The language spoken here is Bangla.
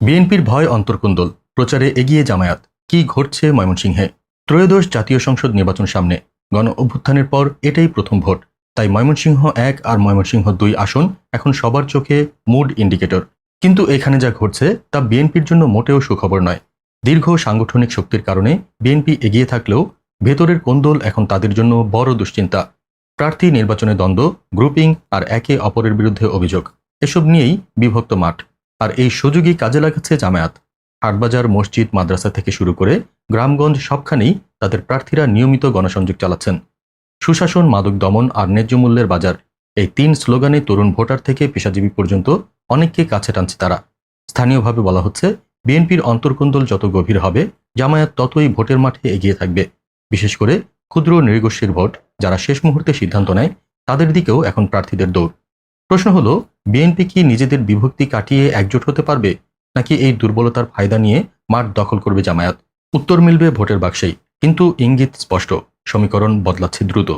বিএনপির ভয় অন্তর্কুন্দল, প্রচারে এগিয়ে জামায়াত, কি ঘটছে ময়মনসিংহে? ত্রয়োদশ জাতীয় সংসদ নির্বাচন সামনে, গণ অভ্যুত্থানের পর এটাই প্রথম ভোট। তাই ময়মনসিংহ এক আর ময়মনসিংহ দুই আসন এখন সবার চোখে মুড ইন্ডিকেটর। কিন্তু এখানে যা ঘটছে, তা বিএনপির জন্য মোটেও সুখবর নয়। দীর্ঘ সাংগঠনিক শক্তির কারণে বিএনপি এগিয়ে থাকলেও ভেতরের কোন্দল এখন তাদের জন্য বড় দুশ্চিন্তা। প্রার্থী নির্বাচনে দ্বন্দ্ব, গ্রুপিং আর একে অপরের বিরুদ্ধে অভিযোগ। এসব নিয়েই বিভক্ত মাঠ। আর এই সুযোগই কাজে লাগাচ্ছে জামায়াত। হাটবাজার, মসজিদ, মাদ্রাসা থেকে শুরু করে গ্রামগঞ্জ সবখানেই তাদের প্রার্থীরা নিয়মিত গণসংযোগ চালাচ্ছেন। সুশাসন, মাদক দমন আর ন্যায্য মূল্যের বাজার এই তিন স্লোগানে তরুণ ভোটার থেকে পেশাজীবী পর্যন্ত অনেককে কাছে টানছে তারা। স্থানীয়ভাবে বলা হচ্ছে, বিএনপির অন্তর্কুন্দল যত গভীর হবে, জামায়াত ততই ভোটের মাঠে এগিয়ে থাকবে। বিশেষ করে ক্ষুদ্র নৃগোষ্ঠীর ভোট, যারা শেষ মুহূর্তে সিদ্ধান্ত নেয়, তাদের দিকেও এখন প্রার্থীদের দৌড়। প্রশ্ন হলো, বিএনপি কি নিজেদের বিভক্তি কাটিয়ে একজোট হতে পারবে? নাকি এই দুর্বলতার ফায়দা নিয়ে মাঠ দখল করবে জামায়াত? উত্তর মিলবে ভোটের বাক্সেই। কিন্তু ইঙ্গিত স্পষ্ট, সমীকরণ বদলাচ্ছে দ্রুত।